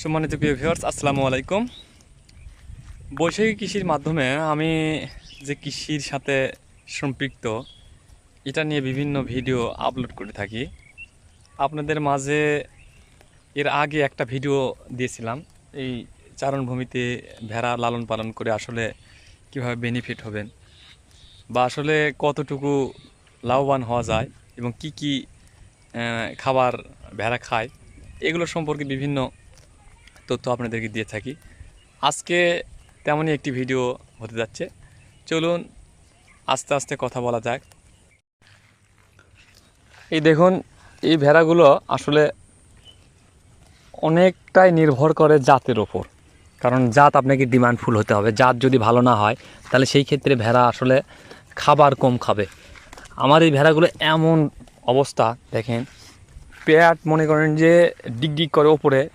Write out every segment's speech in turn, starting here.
সম্মানিত প্রিয় ভিউয়ার্স আসসালামু আলাইকুম। বৈষয়িক কৃষির মাধ্যমে আমি যে কৃষির সাথে সম্পৃক্ত, এটা নিয়ে বিভিন্ন ভিডিও আপলোড করে থাকি। আপনাদের মাঝে এর আগে একটা ভিডিও দিয়েছিলাম, এই চারণভূমিতে ভেড়া লালন পালন করে আসলে কীভাবে বেনিফিট হবেন বা আসলে কতটুকু লাভবান হওয়া যায় এবং কি কি খাবার ভেড়া খায়, এগুলো সম্পর্কে বিভিন্ন তথ্য আপনাদেরকে দিয়ে থাকি। আজকে তেমনই একটি ভিডিও হতে যাচ্ছে। চলুন, আস্তে আস্তে কথা বলা যাক। এই দেখুন, এই ভেড়াগুলো আসলে অনেকটাই নির্ভর করে জাতের ওপর। কারণ জাত আপনাকে ডিমান্ডফুল হতে হবে। জাত যদি ভালো না হয়, তাহলে সেই ক্ষেত্রে ভেড়া আসলে খাবার কম খাবে। আমার এই ভেড়াগুলো এমন অবস্থা, দেখেন। পেট মনে করেন যে ডিগ ডিগ করে ওপরে।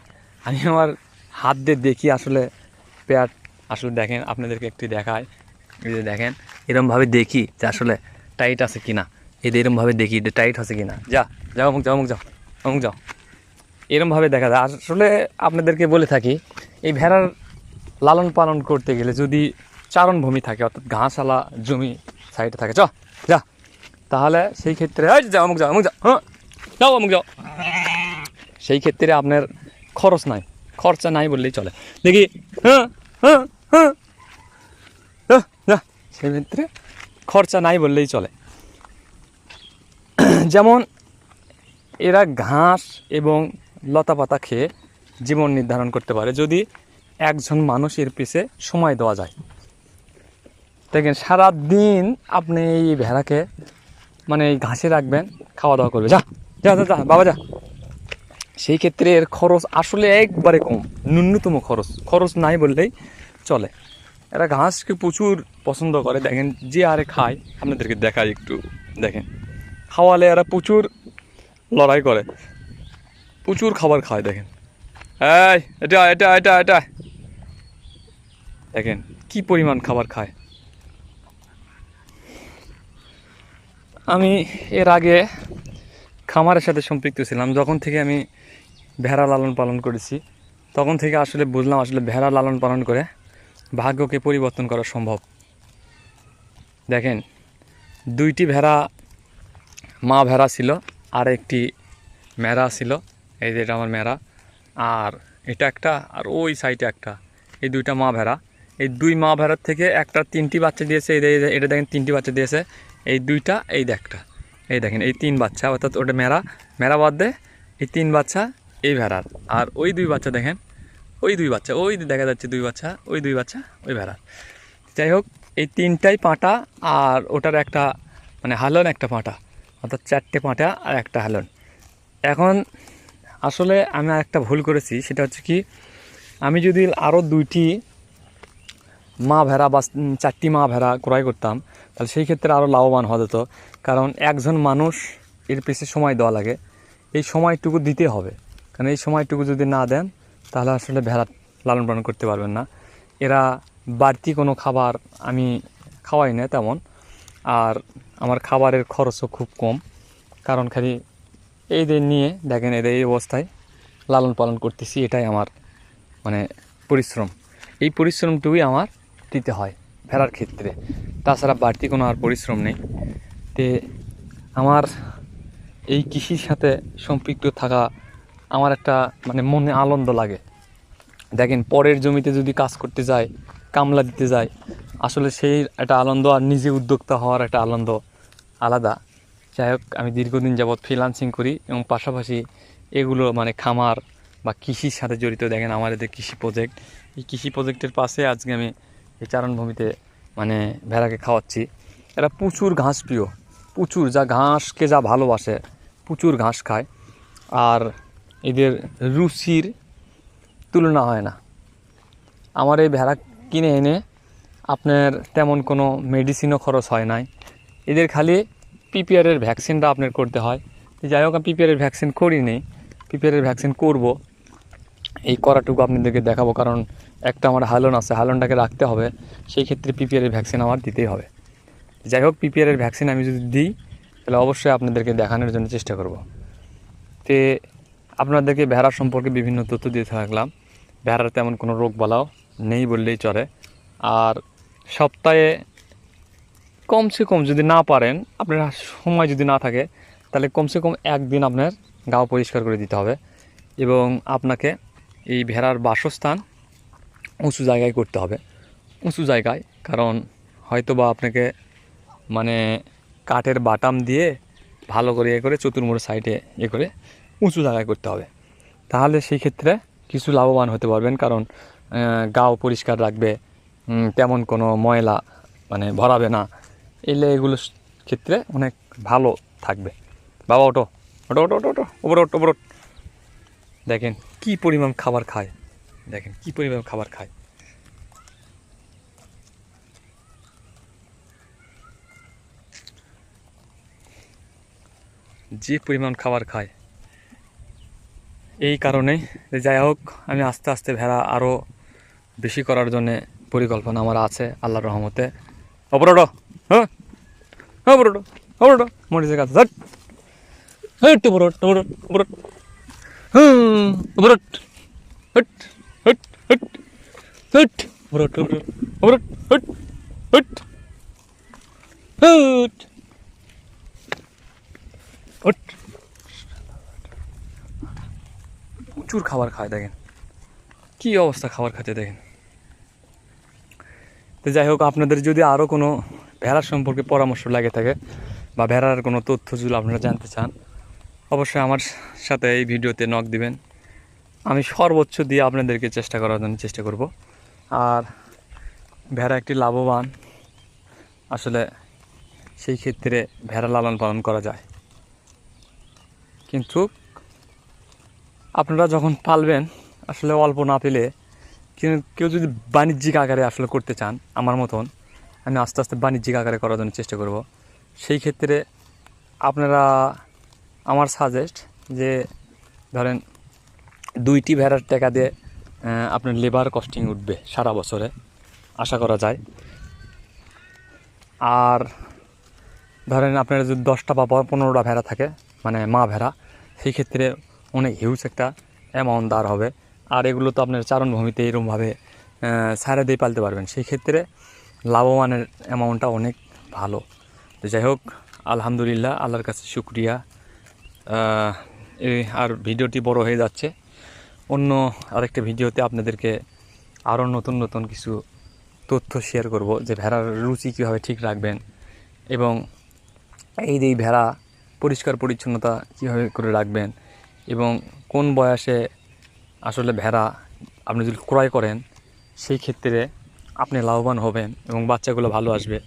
আমি আমার হাত দিয়ে দেখি আসলে পেট আসলে দেখেন, আপনাদেরকে একটু দেখায় এই যে দেখেন, এরমভাবে দেখি যে আসলে টাইট আছে কিনা। এই যে এরমভাবে দেখি যে টাইট আছে কি না যা, যাও অমুক যাও অমুক যাও অমুক যাও। এরমভাবে দেখা যায়। আসলে আপনাদেরকে বলে থাকি, এই ভেড়ার লালন পালন করতে গেলে যদি চারণভূমি থাকে, অর্থাৎ ঘাসওয়ালা জমি সাইডে থাকে চ যা, তাহলে সেই ক্ষেত্রে যাও অমুক যাও অমুক, যাও হ্যাঁ যাও অমুক, যাও। সেই ক্ষেত্রে আপনার খরচ নাই। খরচা নাই বললেই চলে। দেখি হ্যাঁ হ্যাঁ হ্যাঁ। আহ, যা। সেই ক্ষেত্রে খরচা নাই বললেই চলে। যেমন এরা ঘাস এবং লতা পাতা খেয়ে জীবন নির্ধারণ করতে পারে যদি একজন মানুষের পিছে সময় দেওয়া যায়। দেখেন সারা দিন আপনি এই ভেড়াকে মানে এই ঘাসে রাখবেন খাওয়া দাওয়া করবে। যা যা যা যা বাবা যা। সেই ক্ষেত্রে এর খরচ আসলে একবারে কম, ন্যূনতম খরচ। খরচ নাই বললেই চলে। এরা ঘাসকে প্রচুর পছন্দ করে। দেখেন, যে আরে খায়, আপনাদেরকে দেখাই একটু, দেখেন। খাওয়ালে এরা প্রচুর লড়াই করে। প্রচুর খাবার খায়, দেখেন। এই, এটা এটা এটা এটা। দেখেন, কি পরিমাণ খাবার খায়। আমি এর আগে খামারের সাথে সম্পৃক্ত ছিলাম। যখন থেকে আমি ভেড়া লালন পালন করেছি। তখন থেকে আসলে বুঝলাম আসলে ভেড়া লালন পালন করে ভাগ্যকে পরিবর্তন করা সম্ভব। দেখেন, দুইটি ভেড়া মা ভেড়া ছিল, আর একটি মেরা ছিল। এই যে এটা আমার মেরা। আর এটা একটা, আর ওই সাইডে একটা। এই দুইটা মা ভেড়া। এই দুই মা ভেড়ার থেকে একটা তিনটি বাচ্চা দিয়েছে, এই এটা দেখেন তিনটি বাচ্চা দিয়েছে। এই দুইটা, এই একটা। এই দেখেন, এই তিন বাচ্চা, অর্থাৎ ওটা মেরা। মেরা বাদ দে, এই তিন বাচ্চা এই ভেড়ার। আর ওই দুই বাচ্চা দেখেন, ওই দুই বাচ্চা, ওই দেখা যাচ্ছে দুই বাচ্চা, ওই দুই বাচ্চা, ওই ভেড়ার যাই হোক, এই তিনটাই পাঁটা, আর ওটার একটা মানে হালন একটা পাঁটা, অর্থাৎ চারটে পাঁটা আর একটা হালন। এখন আসলে আমি একটা ভুল করেছি, সেটা হচ্ছে কি, আমি যদি আরও দুইটি মা ভেড়া বা চারটি মা ভেড়া ক্রয় করতাম, তাহলে সেই ক্ষেত্রে আরও লাভবান হওয়া যেত। কারণ একজন মানুষ এর পিছে সময় দেওয়া লাগে, এই সময়টুকু দিতে হবে। কারণ এই সময়টুকু যদি না দেন, তাহলে আসলে ভেড়া লালন পালন করতে পারবেন না। এরা বাড়তি কোনো খাবার আমি খাওয়াই না তেমন, আর আমার খাবারের খরচও খুব কম। কারণ খালি এই যে নিয়ে, দেখেন এদের এই অবস্থায় লালন পালন করতেছি, এটাই আমার মানে পরিশ্রম। এই পরিশ্রমটুকুই আমার দিতে হয় ভেড়ার ক্ষেত্রে। তাছাড়া বাড়তি কোনো আর পরিশ্রম নেই। তে আমার এই কৃষির সাথে সম্পৃক্ত থাকা আমার একটা মানে মনে আনন্দ লাগে। দেখেন, পরের জমিতে যদি কাজ করতে যায়, কামলা দিতে যায়, আসলে সেই একটা আনন্দ আর নিজে উদ্যোক্তা হওয়ার একটা আনন্দ আলাদা। যাই হোক, আমি দীর্ঘদিন যাবৎ ফ্রিলান্সিং করি এবং পাশাপাশি এগুলো মানে খামার বা কৃষির সাথে জড়িত। দেখেন, আমার এদের কৃষি প্রজেক্ট এই কৃষি প্রজেক্টের পাশে আজকে আমি এই চারণভূমিতে মানে ভেড়াকে খাওয়াচ্ছি। এরা প্রচুর ঘাস প্রিয় প্রচুর, যা ঘাসকে যা ভালোবাসে, প্রচুর ঘাস খায়। আর এদের রুচির তুলনা হয় না। আমার এই ভেড়া কিনে এনে আপনার তেমন কোনো মেডিসিনও খরচ হয় নাই। এদের খালি পিপিআরের ভ্যাকসিনটা আপনার করতে হয়। যাই হোক, আমি পিপিআরের ভ্যাকসিন করিনি পিপিআরের ভ্যাকসিন করব। এই করাটুকু আপনাদেরকে দেখাবো, কারণ একটা আমার হালন আছে, হালনটাকে রাখতে হবে। সেই ক্ষেত্রে পিপিআরের ভ্যাকসিন আমার দিতেই হবে। যাই হোক পিপিআরের ভ্যাকসিন আমি যদি দিই, তাহলে অবশ্যই আপনাদেরকে দেখানোর জন্য চেষ্টা করব। তে আপনাদেরকে ভেড়া সম্পর্কে বিভিন্ন তথ্য দিয়ে থাকলাম। ভেড়ার তেমন কোনো রোগ বালাও নেই বললেই চলে। আর সপ্তাহে কমসে কম যদি না পারেন, আপনার সময় যদি না থাকে, তাহলে কমসে কম একদিন আপনার গাও পরিষ্কার করে দিতে হবে এবং আপনাকে এই ভেড়ার বাসস্থান উঁচু জায়গায় করতে হবে। উঁচু জায়গায়, কারণ হয়তো বা আপনাকে মানে কাঠের বাটাম দিয়ে ভালো করে এ করে চতুর্মুড়ো সাইডে এ করে উঁচু জায়গায় করতে হবে। তাহলে সেই ক্ষেত্রে কিছু লাভবান হতে পারবেন কারণ গাও পরিষ্কার রাখবে তেমন কোনো ময়লা মানে ভরাবে না। এলে এগুলো ক্ষেত্রে অনেক ভালো থাকবে। বাবা ওটো ওটো ওটো ওটো ওটো ওপর ওট ওপর ওট। দেখেন কি পরিমাণ খাবার খায়। দেখেন কি পরিমাণ খাবার খায়। যে পরিমাণ খাবার খায় এই কারণে যাই হোক, আমি আস্তে আস্তে ভেড়া আরও বেশি করার জন্যে পরিকল্পনা আমার আছে আল্লাহর রহমতে। অপরোটো হ্যাঁ? হট হট হট হট প্রচুর খাবার খায়, দেখেন। কি অবস্থা খাবার খাতে, দেখেন। তো যাই হোক, আপনাদের যদি আরও কোনো ভেড়ার সম্পর্কে পরামর্শ লাগে থাকে, বা ভেড়ার কোনো তথ্য যদি আপনারা জানতে চান, অবশ্যই আমার সাথে এই ভিডিওতে নক দিবেন। আমি সর্বোচ্চ দিয়ে আপনাদেরকে চেষ্টা করার জন্য চেষ্টা করব। আর ভেড়া একটি লাভবান, আসলে সেই ক্ষেত্রে ভেড়া লালন পালন করা যায়। কিন্তু আপনারা যখন পালবেন, আসলে অল্প না পেলে, কেউ যদি বাণিজ্যিক আকারে আসলে করতে চান, আমার মতন, আমি আস্তে আস্তে বাণিজ্যিক আকারে করার জন্য চেষ্টা করব। সেই ক্ষেত্রে আপনারা, আমার সাজেস্ট যে, ধরেন দুইটি ভেড়ার টাকা দিয়ে আপনার লেবার কস্টিং উঠবে সারা বছরে, আশা করা যায়। আর ধরেন আপনার যদি দশটা বা পনেরোটা ভেড়া থাকে মানে মা ভেড়া, সেই ক্ষেত্রে অনেক হিউজ একটা অ্যামাউন্ট দাঁড় হবে। আর এগুলো তো আপনার চারণভূমিতে এরকমভাবে সারা দিয়ে পালতে পারবেন। সেই ক্ষেত্রে লাভবানের অ্যামাউন্টটা অনেক ভালো। তো যাই হোক, আলহামদুলিল্লাহ, আল্লাহর কাছে শুক্রিয়া। আর ভিডিওটি বড় হয়ে যাচ্ছে। অন্য আরেকটা ভিডিওতে আপনাদেরকে আরও নতুন নতুন কিছু তথ্য শেয়ার করব, যে ভেড়ার রুচি কীভাবে ঠিক রাখবেন এবং এই যে ভেড়া পরিষ্কার পরিচ্ছন্নতা কীভাবে করে রাখবেন এবং কোন বয়সে আসলে ভেড়া আপনি যদি ক্রয় করেন, সেই ক্ষেত্রে আপনি লাভবান হবেন এবং বাচ্চাগুলো ভালো আসবে।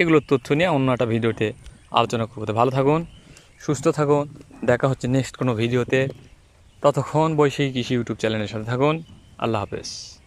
এগুলোর তথ্য নিয়ে অন্য একটা ভিডিওতে আলোচনা করব। তো ভালো থাকুন, সুস্থ থাকুন, দেখা হচ্ছে নেক্সট কোনো ভিডিওতে। ততক্ষণ বৈশাখী কৃষি ইউটিউব চ্যানেলের সাথে থাকুন, আল্লাহ হাফেজ।